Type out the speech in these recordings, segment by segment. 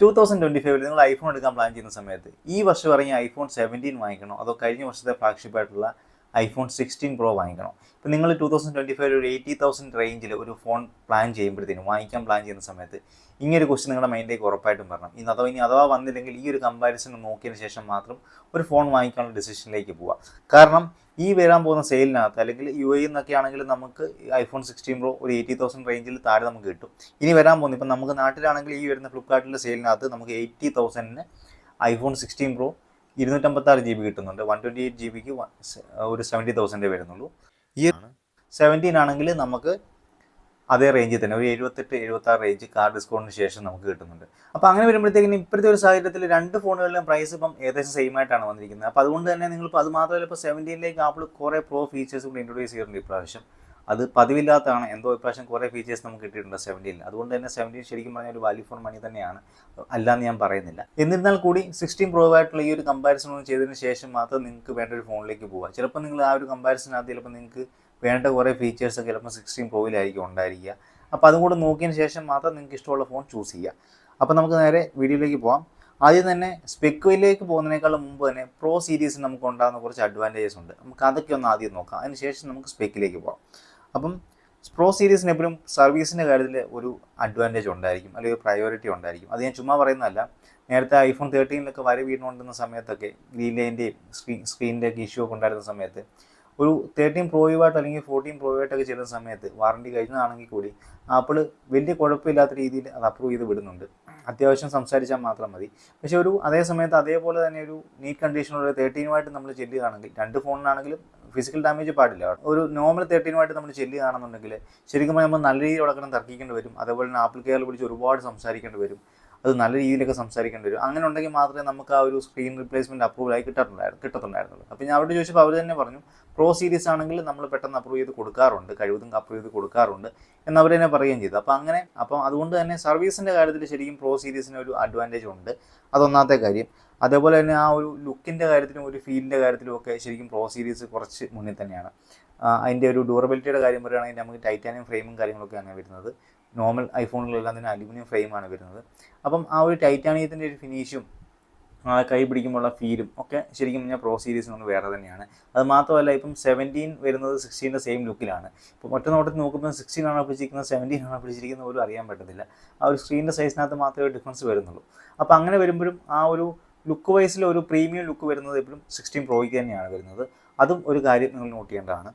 Two thousand twenty ഫൈവിൽ നിങ്ങൾ iPhone എടുക്കാൻ പ്ലാൻ ചെയ്യുന്ന സമയത്ത് ഈ വർഷം ഇറങ്ങിയ ഐഫോൺ സെവന്റീൻ വാങ്ങിക്കണോ? അതോ കഴിഞ്ഞ വർഷത്തെ ഫ്ലാഗ്ഷിപ്പ് ആയിട്ടുള്ള ഐഫോൺ സിക്സ്റ്റീൻ പ്രോ വാങ്ങിക്കണോ? ഇപ്പം നിങ്ങൾ ടൂ തൗസൻഡ് ട്വന്റി ഫൈവ് ഒരു എയ്റ്റി തൗസൻഡ് റേഞ്ചിൽ ഒരു ഫോൺ പ്ലാൻ ചെയ്യുമ്പോഴത്തേനും വാങ്ങിക്കാൻ പ്ലാൻ ചെയ്യുന്ന സമയത്ത് ഇങ്ങനൊരു ക്വസ്റ്റ്യൻ നിങ്ങളുടെ മൈൻഡിലേക്ക് ഉറപ്പായിട്ടും വരണം. ഇന്ന് അഥവാ ഇനി അഥവാ വന്നില്ലെങ്കിൽ ഈ ഒരു കമ്പാരിസൺ നോക്കിയതിന് ശേഷം മാത്രം ഒരു ഫോൺ വാങ്ങിക്കാനുള്ള ഡിസിഷനിലേക്ക് പോവുക കാരണം ഈ വരാൻ പോകുന്ന സെയിലിനകത്ത് അല്ലെങ്കിൽ യു എ എന്നൊക്കെ ആണെങ്കിൽ നമുക്ക് ഐഫോൺ സിക്സ്റ്റീൻ പ്രോ ഒരു എയ്റ്റി തൗസൻഡ് റേഞ്ചിൽ താഴെ നമുക്ക് കിട്ടും. ഇനി വരാൻ പോകുന്നത് ഇപ്പം നമുക്ക് നാട്ടിലാണെങ്കിൽ ഈ വരുന്ന ഫ്ലിപ്കാർട്ടിന്റെ സെയിലിനകത്ത് നമുക്ക് എയ്റ്റി തൗസൻഡിന് ഐഫോൺ സിക്സ്റ്റീൻ പ്രോ ഇരുന്നൂറ്റമ്പത്താറ് ജി ബി കിട്ടുന്നുണ്ട്. വൺ ട്വന്റി എയ്റ്റ് ജി ബിക്ക് ഒരു സെവന്റി തൗസൻഡേ വരുന്നുള്ളൂ. ഈ സെവന്റീൻ ആണെങ്കിൽ നമുക്ക് അതേ റേഞ്ചിൽ തന്നെ. ഒരു എഴുപത്തെട്ട് എഴുപത്താറ് റേഞ്ച് കാർഡ് ഡിസ്കൗണ്ടിന് ശേഷം നമുക്ക് കിട്ടുന്നുണ്ട്. അപ്പോൾ അങ്ങനെ വരുമ്പോഴത്തേക്കും ഇപ്പോഴത്തെ ഒരു സാഹചര്യത്തിൽ രണ്ട് ഫോണുകളിലും പ്രൈസ് ഇപ്പം ഏകദേശം സെയിം ആയിട്ടാണ് വന്നിരിക്കുന്നത്. അപ്പോൾ അതുകൊണ്ട് തന്നെ നിങ്ങൾ ഇപ്പോൾ അത് മാത്രമല്ല ഇപ്പോൾ സെവന്റീനിലേക്ക് ആപ്പിൾ കുറേ പ്രോ ഫീച്ചേഴ്സ് കൂടി ഇൻട്രൊഡ്യൂസ് ചെയ്തിട്ടുണ്ട് ഇപ്രാവശ്യം. അത് പതിവില്ലാത്തതാണ്. എന്തോ ഇപ്രാവശ്യം കുറേ ഫീച്ചേഴ്സ് നമുക്ക് കിട്ടിയിട്ടുണ്ട് സെവന്റീനിൽ അതുകൊണ്ട് തന്നെ സെവന്റീൻ ശരിക്കും പറഞ്ഞാൽ ഒരു വാല്യൂ ഫോൺ മണി തന്നെയാണ്. അല്ലാന്ന് ഞാൻ പറയുന്നില്ല. എന്നിരുന്നാൽ കൂടി സിക്സ്റ്റീൻ പ്രോ ആയിട്ടുള്ള ഈ ഒരു കമ്പാരിസൺ ഒന്ന് ചെയ്തതിന് ശേഷം മാത്രം നിങ്ങൾക്ക് വേണ്ട ഒരു ഫോണിലേക്ക് പോവുക. ചിലപ്പോൾ നിങ്ങൾ ആ ഒരു കമ്പാരിസൺ ആദ്യം ചിലപ്പോൾ നിങ്ങൾക്ക് വേണ്ട കുറേ ഫീച്ചേഴ്സ് ചിലപ്പോൾ സിക്സ്റ്റീൻ പ്രോയിലായിരിക്കും ഉണ്ടായിരിക്കുക. അപ്പോൾ അതും കൂടെ നോക്കിയതിന് ശേഷം മാത്രം നിങ്ങൾക്ക് ഇഷ്ടമുള്ള ഫോൺ ചൂസ് ചെയ്യുക. അപ്പോൾ നമുക്ക് നേരെ വീഡിയോയിലേക്ക് പോകാം ആദ്യം തന്നെ സ്പെക്കോയിലേക്ക് പോകുന്നതിനേക്കാളും മുമ്പ് തന്നെ പ്രോ സീരീസ് നമുക്ക് ഉണ്ടാകുന്ന കുറച്ച് അഡ്വാന്റേജസ് ഉണ്ട്. നമുക്ക് അതൊക്കെ ഒന്ന് ആദ്യം നോക്കാം. അതിന് ശേഷം നമുക്ക് സ്പെക്കിലേക്ക് പോകാം അപ്പം പ്രോ സീരീസിന് എപ്പോഴും സർവീസിന്റെ കാര്യത്തിൽ ഒരു അഡ്വാന്റേജ് ഉണ്ടായിരിക്കും. അല്ലെങ്കിൽ ഒരു പ്രയോറിറ്റി ഉണ്ടായിരിക്കും. അത് ഞാൻ ചുമ്മാ പറയുന്നതല്ല. നേരത്തെ ഐഫോൺ തേർട്ടീനിലൊക്കെ വര വീണുകൊണ്ടിരുന്ന സമയത്തൊക്കെ ഗ്രീൻ ലൈന്റെയും സ്ക്രീൻ സ്ക്രീനിന്റെയൊക്കെ ഇഷ്യൂ ഒക്കെ ഉണ്ടായിരുന്ന സമയത്ത് ഒരു തേർട്ടീൻ പ്രോയുമായിട്ട് അല്ലെങ്കിൽ ഫോർട്ടീൻ പ്രോയുമായിട്ടൊക്കെ ചെയ്യുന്ന സമയത്ത് വാറണ്ടി കഴിഞ്ഞതാണെങ്കിൽ കൂടി ആപ്പിൾ വലിയ കുഴപ്പമില്ലാത്ത രീതിയിൽ അത് അപ്രൂവ് ചെയ്ത് വിടുന്നുണ്ട്. അത്യാവശ്യം സംസാരിച്ചാൽ മാത്രം മതി. പക്ഷേ ഒരു അതേ സമയത്ത് അതേപോലെ തന്നെ ഒരു നീറ്റ് കണ്ടീഷനുള്ള തേർട്ടീനുമായിട്ട് നമ്മൾ ചെല്ലുകയാണെങ്കിൽ രണ്ട് ഫോണിനാണെങ്കിലും ഫിസിക്കൽ ഡാമേജ് പാടില്ല. ഒരു നോർമൽ തേർട്ടീനുമായിട്ട് നമ്മൾ ചെല്ലുകയാണെന്നുണ്ടെങ്കിൽ ശരിക്കും നമ്മൾ നല്ല രീതിയിൽ ഉടക്കണം തർക്കിക്കേണ്ടി വരും. അതേപോലെ തന്നെ ആപ്പിൾ കെയറിൽ വിളിച്ച് ഒരുപാട് സംസാരിക്കേണ്ടി വരും. അത് നല്ല രീതിയിലൊക്കെ സംസാരിക്കേണ്ടി വരും. അങ്ങനെ ഉണ്ടെങ്കിൽ മാത്രമേ നമുക്ക് ആ ഒരു സ്ക്രീൻ റിപ്ലേസ്മെന്റ് അപ്രൂവൽ ആയി കിട്ടാറുണ്ടായിരുന്നു കിട്ടത്തുണ്ടായിരുന്നുള്ളൂ. അപ്പോൾ ഞാൻ അവരോട് ചോദിച്ചപ്പോൾ അവർ തന്നെ പറഞ്ഞു പ്രോ സീരീസ് ആണെങ്കിൽ നമ്മൾ പെട്ടെന്ന് അപ്രൂവ് ചെയ്ത് കൊടുക്കാറുണ്ട് കഴിവതും അപ്രൂവ് ചെയ്ത് കൊടുക്കാറുണ്ട് എന്ന് തന്നെ പറയുകയും ചെയ്തു. അപ്പോൾ അങ്ങനെ അപ്പം അതുകൊണ്ട് തന്നെ സർവീസിന്റെ കാര്യത്തിൽ ശരിക്കും പ്രോ സീരീസിന് ഒരു അഡ്വാന്റേജ് ഉണ്ട്. അതൊന്നാമത്തെ കാര്യം. അതേപോലെ തന്നെ ആ ഒരു ലുക്കിന്റെ കാര്യത്തിലും ഒരു ഫീലിന്റെ കാര്യത്തിലും ഒക്കെ ശരിക്കും പ്രോ സീരീസ് കുറച്ച് മുന്നിൽ തന്നെയാണ്. അതിന്റെ ഒരു ഡ്യൂറബിലിറ്റിയുടെ കാര്യം പറയുകയാണെങ്കിൽ നമുക്ക് ടൈറ്റാനിയം ഫ്രെയിമും കാര്യങ്ങളൊക്കെയാണ് വരുന്നത്. നോർമൽ ഐഫോണുകളെല്ലാം തന്നെ അലുമിനിയം ഫ്രെയിമാണ് വരുന്നത്. അപ്പം ആ ഒരു ടൈറ്റാനിയത്തിന്റെ ഒരു ഫിനിഷും ആ കൈ പിടിക്കുമ്പോഴുള്ള ഫീലും ഒക്കെ ശരിക്കും പറഞ്ഞാൽ പ്രോ സീരീസ് നിന്ന് വേറെ തന്നെയാണ്. അത് മാത്രമല്ല ഇപ്പം സെവന്റീൻ വരുന്നത് സിക്സ്റ്റീന്റെ സെയിം ലുക്കിലാണ് ഇപ്പം ഒറ്റ നോട്ടത്തിൽ നോക്കുമ്പോൾ സിക്സ്റ്റീൻ ആണോ പിടിച്ചിരിക്കുന്നത് സെവന്റീൻ ആണോ പിടിച്ചിരിക്കുന്നത് പോലും അറിയാൻ പറ്റത്തില്ല. ആ ഒരു സ്ക്രീനിന്റെ സൈസിനകത്ത് മാത്രമേ ഡിഫറൻസ് വരുന്നുള്ളൂ. അപ്പോൾ അങ്ങനെ വരുമ്പോഴും ആ ഒരു ലുക്ക് വൈസിൽ ഒരു പ്രീമിയം ലുക്ക് വരുന്നത് എപ്പോഴും സിക്സ്റ്റീൻ പ്രോയ്ക്ക് തന്നെയാണ് വരുന്നത്. അതും ഒരു കാര്യം നിങ്ങൾ നോട്ട് ചെയ്യേണ്ടതാണ്.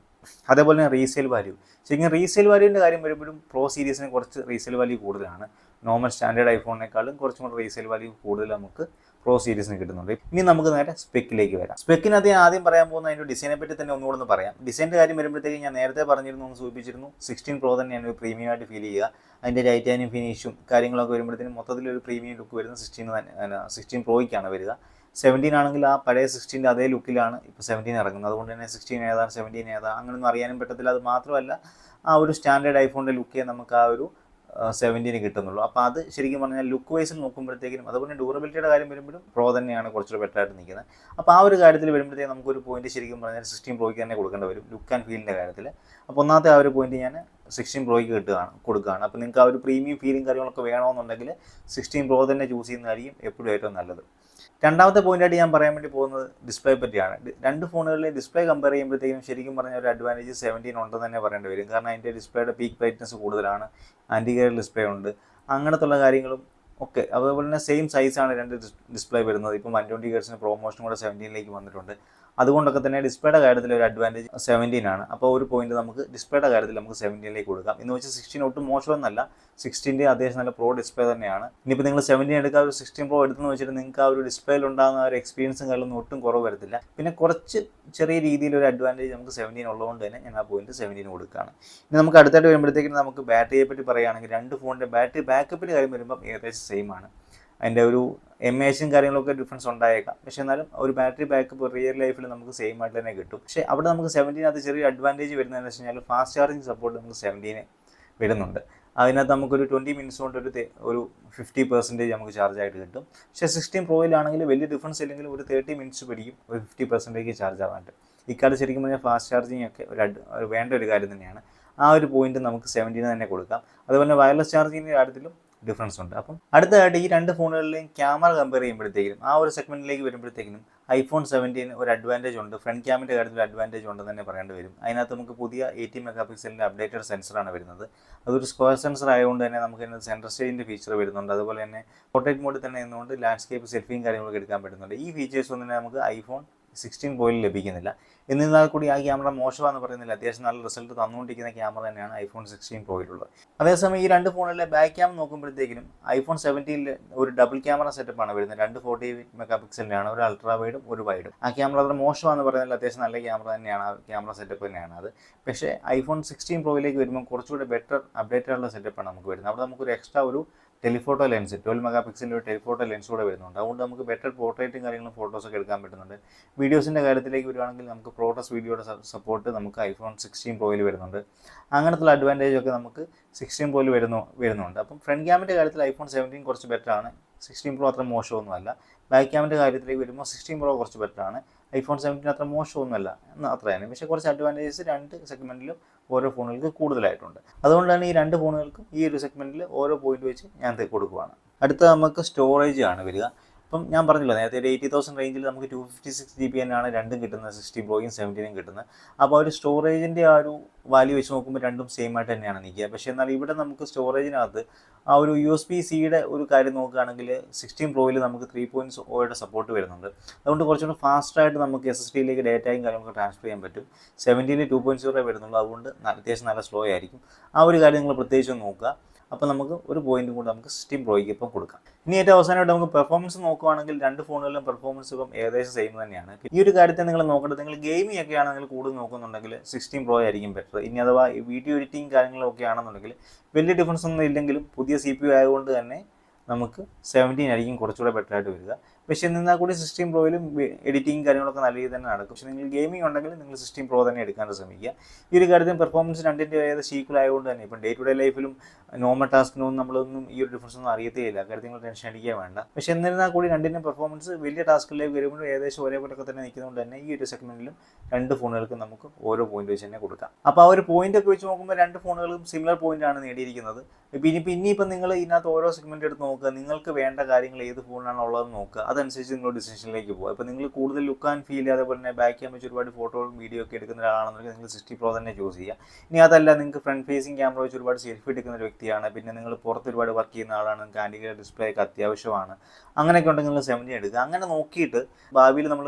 അതേപോലെ തന്നെ റീസെയിൽ വാല്യൂ ശരിക്കും റീസെയിൽ വാല്യൂവിന്റെ കാര്യം വരുമ്പോഴും പ്രോ സീരീസിന് കുറച്ച് റീസെയിൽ വാല്യൂ കൂടുതലാണ്. നോർമൽ സ്റ്റാൻഡേർഡ് ഐഫോണിനേക്കാളും കുറച്ചും കൂടെ റീസെയിൽ വാല്യൂ കൂടുതൽ നമുക്ക് പ്രോ സീരീസിന് കിട്ടുന്നുണ്ട്. ഇനി നമുക്ക് നേരെ സ്പെക്കിലേക്ക് വരാം. സ്പെക്കിനകത്ത് ഞാൻ ആദ്യം പറയാൻ പോകുന്ന അതിന്റെ ഡിസൈനെ പറ്റി തന്നെ ഒന്നുകൂടെ ഒന്ന് പറയാം. ഡിസൈന്റെ കാര്യം വരുമ്പോഴത്തേക്ക് ഞാൻ നേരത്തെ പറഞ്ഞിരുന്നു ഒന്ന് സൂചിപ്പിച്ചിരുന്നു. സിക്സ്റ്റീൻ പ്രോ തന്നെ ഒരു പ്രീമിയം ആയിട്ട് ഫീൽ ചെയ്യുക. അതിന്റെ ടൈറ്റാനിയം ഫിനിഷും കാര്യങ്ങളൊക്കെ വരുമ്പോഴത്തേക്കും മൊത്തത്തിലൊരു പ്രീമിയം ലുക്ക് വരുന്ന സിക്സ്റ്റീൻ തന്നെ സിക്സ്റ്റീൻ പ്രോയ്ക്കാണ് വരിക. സെവന്റീൻ ആണെങ്കിൽ ആ പഴയ സിക്സ്റ്റീന്റെ അതേ ലുക്കിലാണ് ഇപ്പോൾ സെവന്റീൻ ഇറങ്ങുന്നത്. അതുകൊണ്ട് തന്നെ സിക്സ്റ്റീൻ ഏതാണ് സെവന്റീൻ ഏതാണ് അങ്ങനെയൊന്നും അറിയാനും പറ്റത്തില്ല. അത് മാത്രമല്ല ആ ഒരു സ്റ്റാൻഡേർഡ് ഐഫോണിന്റെ ലുക്കേ നമുക്ക് ആ ഒരു സെവന്റീന് കിട്ടുന്നുള്ളൂ. അപ്പോൾ അത് ശരിക്കും പറഞ്ഞാൽ ലുക്ക് വൈസ് നോക്കുമ്പോഴത്തേക്കും അതുപോലെ ഡ്യൂറബിലിറ്റിയുടെ കാര്യം വരുമ്പോഴും പ്രോ തന്നെയാണ് കുറച്ചുകൂടെ ബെറ്റർ ആയിട്ട് നിൽക്കുന്നത്. അപ്പോൾ ആ ഒരു കാര്യത്തിൽ വരുമ്പോഴത്തേക്കും നമുക്കൊരു പോയിന്റ് ശരിക്കും പറഞ്ഞാൽ സിക്സ്റ്റീൻ പ്രോയ്ക്ക് തന്നെ കൊടുക്കേണ്ടി വരും ലുക്ക് ആൻഡ് ഫീലിന്റെ കാര്യത്തിൽ. അപ്പോൾ ഒന്നാമത്തെ ആ ഒരു പോയിന്റ് ഞാൻ സിക്സ്റ്റീൻ പ്രോയ്ക്ക് കിട്ടുകയാണ് കൊടുക്കുകയാണ്. അപ്പോൾ നിങ്ങൾക്ക് ആ ഒരു പ്രീമിയം ഫീലും കാര്യങ്ങളൊക്കെ വേണമെന്നുണ്ടെങ്കിൽ സിക്സ്റ്റീൻ പ്രോ തന്നെ ചൂസ് ചെയ്യുന്നതായിരിക്കും എപ്പോഴും ഏറ്റവും നല്ലത്. രണ്ടാമത്തെ പോയിന്റായിട്ട് ഞാൻ പറയാൻ വേണ്ടി പോകുന്നത് ഡിസ്പ്ലേ പറ്റിയാണ്. രണ്ട് ഫോണുകളിലെ ഡിസ്പ്ലേ കമ്പയർ ചെയ്യുമ്പോഴത്തേക്കും ശരിക്കും പറഞ്ഞാൽ ഒരു അഡ്വാന്റേജ് സെവന്റീൻ ഉണ്ടെന്ന് തന്നെ പറയേണ്ടി വരും. കാരണം അതിന്റെ ഡിസ്പ്ലേയുടെ പീക്ക് ബ്രൈറ്റ്നസ് കൂടുതലാണ്. ആന്റി ഗെയർ ഡിസ്പ്ലേ ഉണ്ട്. അങ്ങനത്തുള്ള കാര്യങ്ങളും ഓക്കെ അതുപോലെ തന്നെ സെയിം സൈസാണ് രണ്ട് ഡിസ്പ്ലേ വരുന്നത്. ഇപ്പം വൺ ട്വന്റി ഗേഴ്സിന് പ്രൊമോഷൻ കൂടെ സെവന്റീനിലേക്ക് വന്നിട്ടുണ്ട്. അതുകൊണ്ടൊക്കെ തന്നെ ഡിസ്പ്ലേയുടെ കാര്യത്തിൽ ഒരു അഡ്വാന്റേജ് സെവന്റീൻ ആണ്. അപ്പോൾ ഒരു പോയിന്റ് നമുക്ക് ഡിസ്പ്ലേയുടെ കാര്യത്തിൽ നമുക്ക് സെവന്റീനിലേക്ക് കൊടുക്കാം. എന്ന് വെച്ചാൽ സിക്സ്റ്റീൻ ഒട്ടും മോശമൊന്നല്ല സിക്സ്റ്റീന്റെ അത്യാവശ്യം നല്ല പ്രോ ഡിസ്പ്ലേ തന്നെയാണ്. ഇനിയിപ്പോൾ നിങ്ങൾ സെവന്റീൻ എടുക്കുക ഒരു സിക്സ്റ്റീൻ പ്രോ എടുത്തെന്ന് വെച്ചിട്ട് നിങ്ങൾക്ക് ആ ഒരു ഡിസ്പ്ലേയിൽ ഉണ്ടാകുന്ന ഒരു എക്സ്പീരിയൻസും കാര്യമൊന്നും ഒട്ടും കുറവ് വരത്തില്ല. പിന്നെ കുറച്ച് ചെറിയ രീതിയിൽ ഒരു അഡ്വാന്റേജ് നമുക്ക് സെവന്റീൻ ഉള്ളതുകൊണ്ട് തന്നെ ഞാൻ ആ പോയിന്റ് സെവന്റീൻ കൊടുക്കുകയാണ്. ഇനി നമുക്ക് അടുത്തായിട്ട് വരുമ്പോഴത്തേക്കും നമുക്ക് ബാറ്ററിയെ പറ്റി പറയുകയാണെങ്കിൽ രണ്ട് ഫോണിന്റെ ബാറ്ററി ബാക്കപ്പിന്റെ കാര്യം വരുമ്പോൾ ഏകദേശം സെയിം ആണ്. അതിന്റെ ഒരു എം എച്ചും കാര്യങ്ങളൊക്കെ ഡിഫറൻസ് ഉണ്ടായേക്കാം. പക്ഷെ എന്നാലും ഒരു ബാറ്ററി ബാക്കപ്പ് റിയൽ ലൈഫിൽ നമുക്ക് സെയിം ആയിട്ട് തന്നെ കിട്ടും. പക്ഷേ അവിടെ നമുക്ക് സെവന്റീനകത്ത് ചെറിയ അഡ്വാന്റേജ് വരുന്നതെന്ന് വെച്ച് കഴിഞ്ഞാൽ ഫാസ്റ്റ് ചാർജിങ് സപ്പോർട്ട് നമുക്ക് സെവന്റീന് വരുന്നുണ്ട്. അതിനകത്ത് നമുക്കൊരു ട്വന്റി മിനിറ്റ്സ് കൊണ്ട് ഒരു ഒരു ഫിഫ്റ്റി പെർസെന്റേജ് നമുക്ക് ചാർജ് ആയിട്ട് കിട്ടും. പക്ഷേ സിക്സ്റ്റീൻ പ്രോയിലാണെങ്കിൽ വലിയ ഡിഫറൻസ് ഇല്ലെങ്കിൽ ഒരു തേർട്ടി മിനിറ്റ്സ് പിടിക്കും. ഒരു ഫിഫ്റ്റി പെർസെന്റേജ് ചാർജ് ആവാനായിട്ട്. ഇക്കാലത്ത് ശരിക്കും പറഞ്ഞാൽ ഫാസ്റ്റ് ചാർജിങ് ഒക്കെ ഒരു വേണ്ട ഒരു കാര്യം തന്നെയാണ്. ആ ഒരു പോയിന്റ് നമുക്ക് സെവന്റീന് തന്നെ കൊടുക്കാം. അതുപോലെ വയർലെസ് ചാർജിങ്ങിന്റെ കാര്യത്തിലും ഡിഫറൻസ് ഉണ്ട്. അപ്പം അടുത്തതായിട്ട് ഈ രണ്ട് ഫോണുകളിലെയും ക്യാമറ കമ്പയർ ചെയ്യുമ്പോഴത്തേക്കും ആ ഒരു സെഗ്മെന്റിലേക്ക് വരുമ്പോഴത്തേക്കും ഐഫോൺ സെവന്റീൻ ഒരു അഡ്വാന്റേജ് ഉണ്ട്. ഫ്രണ്ട് ക്യാമിന്റെ കാര്യത്തിൽ അഡ്വാന്റേജ് ഉണ്ടെന്ന് തന്നെ പറയേണ്ടി വരും. അതിനകത്ത് നമുക്ക് പുതിയ എയ്റ്റി മെഗാ പിക്സലിന്റെ അപ്ഡേറ്റഡ് സെൻസറാണ് വരുന്നത്. അതൊരു സ്ക്വയർ സെൻസർ ആയതുകൊണ്ട് തന്നെ നമുക്ക് ഇതിനകത്ത് സെന്റർ സ്റ്റേജിന്റെ ഫീച്ചർ വരുന്നുണ്ട്. അതുപോലെ തന്നെ പോർട്രേറ്റ് മോഡിൽ തന്നെ നിന്നുകൊണ്ട് ലാൻഡ്സ്കേപ്പ് സെൽഫിയും കാര്യങ്ങളൊക്കെ എടുക്കാൻ പറ്റുന്നുണ്ട്. ഈ ഫീച്ചേഴ്സ് ഒന്നും തന്നെ നമുക്ക് ഐഫോൺ സിക്സ്റ്റീൻ പോയിൽ ലഭിക്കുന്നില്ല. എന്നിരുന്നാൽ കൂടി ആ ക്യാമറ മോശമാണെന്ന് പറയുന്നില്ല. അത്യാവശ്യം നല്ല റിസൾട്ട് തന്നുകൊണ്ടിരിക്കുന്ന ക്യാമറ തന്നെയാണ് ഐഫോൺ സിക്സ്റ്റീൻ പ്രോയിലുള്ളത് അതേസമയം ഈ രണ്ട് ഫോണിലെ ബാക്ക് ക്യാം നോക്കുമ്പോഴത്തേക്കും ഐഫോൺ സെവന്റീനിൽ ഒരു ഡബിൾ ക്യാമറ സെറ്റപ്പാണ് വരുന്നത്. രണ്ട് ഫോർട്ടി മെഗാ പിക്സലിന്റെയാണ് ഒരു അൾട്രാ വൈഡും ഒരു വൈഡും ആ ക്യാമറ അത്ര മോശമാണെന്ന് പറയുന്നില്ല. അത്യാവശ്യം നല്ല ക്യാമറ തന്നെയാണ്. ആ ക്യാമറ സെറ്റപ്പ് തന്നെയാണ് അത്. പക്ഷേ ഐഫോൺ സിക്സ്റ്റീൻ പ്രോയിലേക്ക് വരുമ്പോൾ കുറച്ചുകൂടി ബെറ്റർ അപ്ഡേറ്റഡ് ഉള്ള സെറ്റപ്പാണ് നമുക്ക് വരുന്നത്. അവിടെ നമുക്കൊരു എക്സ്ട്രാ ഒരു ടെലിഫോട്ടോ ലെൻസ് ട്വൽവ് മെഗാ പിക്സലിന്റെ ഒരു ടെലിഫോട്ടോ ലെൻസ് കൂടെ വരുന്നുണ്ട്. അതുകൊണ്ട് നമുക്ക് ബെറ്റർ പോർട്രേറ്റും കാര്യങ്ങളും ഫോട്ടോസൊക്കെ എടുക്കാൻ പറ്റുന്നുണ്ട്. വീഡിയോസിന്റെ കാര്യത്തിലേക്ക് വരുവാണെങ്കിൽ നമുക്ക് പ്രോട്ടസ് വീഡിയോയുടെ സപ്പോർട്ട് നമുക്ക് ഐഫോൺ സിക്സ്റ്റീൻ പ്രോയിൽ വരുന്നുണ്ട്. അങ്ങനത്തുള്ള അഡ്വാന്റേജ് ഒക്കെ നമുക്ക് സിക്സ്റ്റീൻ പ്രോയിൽ വരുന്നു വരുന്നുണ്ട്. അപ്പം ഫ്രണ്ട് ക്യാമിന്റെ കാര്യത്തിൽ ഐഫോൺ സെവന്റീൻ കുറച്ച് ബെറ്ററാണ് സിക്സ്റ്റീൻ പ്രോ അത്ര മോശമൊന്നുമല്ല. ബാക്ക് ക്യാമിന്റെ കാര്യത്തിലേക്ക് വരുമ്പോൾ സിക്സ്റ്റീൻ പ്രോ കുറച്ച് ബെറ്ററാണ് ഐഫോൺ സെവന്റീൻ അത്ര മോശമൊന്നുമല്ല അത്ര തന്നെ പക്ഷേ കുറച്ച് അഡ്വാന്റേജസ് രണ്ട് സെഗ്മെന്റിലും ഓരോ ഫോണുകൾക്ക് കൂടുതലായിട്ടുണ്ട്. അതുകൊണ്ടാണ് ഈ രണ്ട് ഫോണുകൾക്കും ഈ ഒരു സെഗ്മെന്റിൽ ഓരോ പോയിന്റ് വെച്ച് ഞാൻ കൊടുക്കുവാണ്. അടുത്ത നമുക്ക് സ്റ്റോറേജ് ആണ് വരിക. ഇപ്പം ഞാൻ പറഞ്ഞല്ലോ നേരത്തെ ഒരു എയ്റ്റി തൗസൻഡ് റേഞ്ചിൽ നമുക്ക് two fifty six G B തന്നെയാണ് രണ്ടും കിട്ടുന്നത് സിക്സ്റ്റി പ്രോയും സെവന്റീനും കിട്ടുന്നത്. അപ്പോൾ ഒരു സ്റ്റോറേജിന്റെ ആ ഒരു വാല്യൂ വെച്ച് നോക്കുമ്പോൾ രണ്ടും സെയിം ആയിട്ട് തന്നെയാണ് നിൽക്കുക. പക്ഷേ എന്നാൽ ഇവിടെ നമുക്ക് സ്റ്റോറേജിനകത്ത് ആ ഒരു യു എസ് പി സിയുടെ ഒരു കാര്യം നോക്കുകയാണെങ്കിൽ സിക്സ്റ്റീൻ പ്രോയിൽ നമുക്ക് ത്രീ പോയിന്റ്സ് ഓയുടെ സപ്പോർട്ട് വരുന്നുണ്ട്. അതുകൊണ്ട് കുറച്ചുകൂടി ഫാസ്റ്റായിട്ട് നമുക്ക് എസ് എസ് ഡിയിലേക്ക് ഡേറ്റയും കാര്യങ്ങളൊക്കെ ട്രാൻസ്ഫർ ചെയ്യാൻ പറ്റും. സെവന്റീനിൽ ടു പോയിന്റ് സീറോ വരുന്നുള്ളൂ. അതുകൊണ്ട് അത്യാവശ്യം നല്ല സ്ലോ ആയിരിക്കും. ആ ഒരു കാര്യം നിങ്ങൾ പ്രത്യേകിച്ച് നോക്കുക. അപ്പോൾ നമുക്ക് ഒരു പോയിന്റ് കൂടെ നമുക്ക് സിക്സ്റ്റീൻ പ്രോയ്ക്ക് ഇപ്പം കൊടുക്കാം. ഇനി ഏറ്റവും അവസാനമായിട്ട് നമുക്ക് പെർഫോമൻസ് നോക്കുവാണെങ്കിൽ രണ്ട് ഫോണുകളിലും പെർഫോമൻസ് ഇപ്പം ഏകദേശം സെയിം തന്നെയാണ്. ഈ ഒരു കാര്യത്തെ നിങ്ങൾ നോക്കേണ്ടത് നിങ്ങൾ ഗെയിമിംഗ് ഒക്കെ ആണെങ്കിൽ കൂടുതൽ നോക്കുന്നുണ്ടെങ്കിൽ സിക്സ്റ്റീൻ പ്രോ ആയിരിക്കും ബെറ്റർ ഇനി അഥവാ വീഡിയോ എഡിറ്റിംഗ് കാര്യങ്ങളൊക്കെ ആണെന്നുണ്ടെങ്കിൽ വലിയ ഡിഫറൻസ് ഒന്നും ഇല്ലെങ്കിലും പുതിയ സി പി യു ആയതുകൊണ്ട് തന്നെ നമുക്ക് സെവന്റീൻ ആയിരിക്കും കുറച്ചുകൂടെ ബെറ്റർ ആയിട്ട് വരിക. പക്ഷേ എന്നാൽ കൂടി സിക്സ്റ്റീൻ പ്രോയിലും എഡിറ്റിംഗ് കാര്യങ്ങളൊക്കെ നല്ല രീതിയിൽ തന്നെ നടക്കും. പക്ഷേ നിങ്ങൾ ഗെയിമിംഗ് ഉണ്ടെങ്കിൽ നിങ്ങൾ സിക്സ്റ്റീൻ പ്രോ തന്നെ എടുക്കാൻ ശ്രമിക്കുക. ഈ ഒരു കാര്യത്തിൽ പെർഫോമൻസ് രണ്ടിന്റെ ഏകദേശം ഈക്വൽ ആയതുകൊണ്ട് തന്നെ ഇപ്പം ഡേ ടു ഡേ ലൈഫിലും നോർമൽ ടാസ്കിനൊന്നും നമ്മളൊന്നും ഈ ഒരു ഡിഫറൻസ് ഒന്നും അറിയത്തേ ഇല്ല കാര്യത്തിൽ നിങ്ങൾ ടെൻഷൻ അടിക്കാൻ വേണ്ട. പക്ഷേ എന്നിരുന്നാൽ കൂടി രണ്ടിന്റെ പെർഫോമൻസ് വലിയ ടാസ്കിലേക്ക് വരുമ്പോൾ ഏകദേശം ഒരേപോലൊക്കെ തന്നെ നിൽക്കുന്നതുകൊണ്ട് തന്നെ ഈ ഒരു സെഗ്മെന്റിലും രണ്ട് ഫോണുകൾക്ക് നമുക്ക് ഓരോ പോയിന്റ് വെച്ച് തന്നെ കൊടുക്കാം. അപ്പോൾ ആ ഒരു പോയിന്റ് ഒക്കെ വെച്ച് നോക്കുമ്പോൾ രണ്ട് ഫോണുകളും സിമിലർ പോയിന്റ് ആണ് നേടിയിരിക്കുന്നത്. ഇപ്പം ഇനിയിപ്പോൾ ഇനിയിപ്പോൾ നിങ്ങൾ ഇതിനകത്ത് ഓരോ സെഗ്മെന്റ് എടുത്ത് നോക്കുക. നിങ്ങൾക്ക് വേണ്ട കാര്യങ്ങൾ ഏത് ഫോണിലാണ് ഉള്ളതെന്ന് നോക്കുക. അതനുസരിച്ച് നിങ്ങൾ ഡിസിഷനിലേക്ക് പോകുക ഇപ്പോൾ നിങ്ങൾ കൂടുതൽ ലുക്ക് ആൻഡ് ഫീൽ അതേപോലെ തന്നെ ബാക്ക് ക്യാമറ ഒരുപാട് ഫോട്ടോകളും വീഡിയോ ഒക്കെ എടുക്കുന്ന ഒരാളാണെന്നുണ്ടെങ്കിൽ നിങ്ങൾ സിക്സ്റ്റി പ്രോ തന്നെ ചൂസ് ചെയ്യുക. ഇനി അതല്ല നിങ്ങൾക്ക് ഫ്രണ്ട് ഫേസിംഗ് ക്യാമറ വെച്ച് ഒരുപാട് സെൽഫി എടുക്കുന്ന ഒരു വ്യക്തിയാണ്. പിന്നെ നിങ്ങൾ പുറത്ത് ഒരുപാട് വർക്ക് ചെയ്യുന്ന ആളാണ്. നിങ്ങൾക്ക് ആന്റിഗ്ര ഡിസ്പ്ലേ ഒക്കെ അത്യാവശ്യമാണ്. അങ്ങനെയൊക്കെ ഉണ്ടെങ്കിൽ നിങ്ങൾ സെവന്റി എടുക്കുക. അങ്ങനെ നോക്കിയിട്ട് ഭാവിയിൽ നമ്മൾ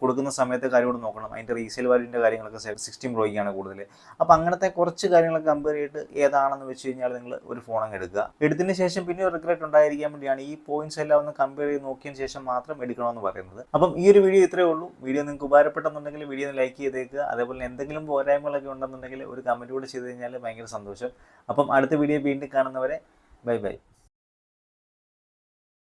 കൊടുക്കുന്ന സമയത്തെ കാര്യങ്ങൾ നോക്കണം. അതിന്റെ റീസെയിൽ വാല്യൂന്റെ കാര്യങ്ങളൊക്കെ സിക്സ്റ്റീൻ പ്രോയ്ക്കാണ് കൂടുതൽ. അപ്പോൾ അങ്ങനത്തെ കുറച്ച് കാര്യങ്ങളൊക്കെ കമ്പയർ ചെയ്തിട്ട് ഏതാണെന്ന് വെച്ച് കഴിഞ്ഞാൽ നിങ്ങൾ ഒരു ഫോൺ അങ്ങ് എടുക്കുക. എടുത്തതിന് ശേഷം പിന്നെ റിഗ്രറ്റ് ഉണ്ടായിരിക്കാൻ വേണ്ടിയാണ് ഈ പോയിന്റ്സ് എല്ലാം ഒന്ന് കമ്പയർ ചെയ്ത് നോക്കിയതിന് ശേഷം മാത്രം എടുക്കണമെന്ന് പറയുന്നത്. അപ്പം ഈ ഒരു വീഡിയോ ഇത്രയേ ഉള്ളൂ. വീഡിയോ നിങ്ങൾക്ക് ഉപകാരപ്പെട്ടെന്നുണ്ടെങ്കിൽ വീഡിയോ ഒന്ന് ലൈക്ക് ചെയ്തേക്കുക. അതേപോലെ എന്തെങ്കിലും പോരായ്മകളൊക്കെ ഉണ്ടെന്നുണ്ടെങ്കിൽ ഒരു കമന്റ് കൂടെ ചെയ്ത് കഴിഞ്ഞാൽ ഭയങ്കര സന്തോഷം. അപ്പം അടുത്ത വീഡിയോ വീണ്ടും കാണുന്നവരെ ബൈ ബൈ.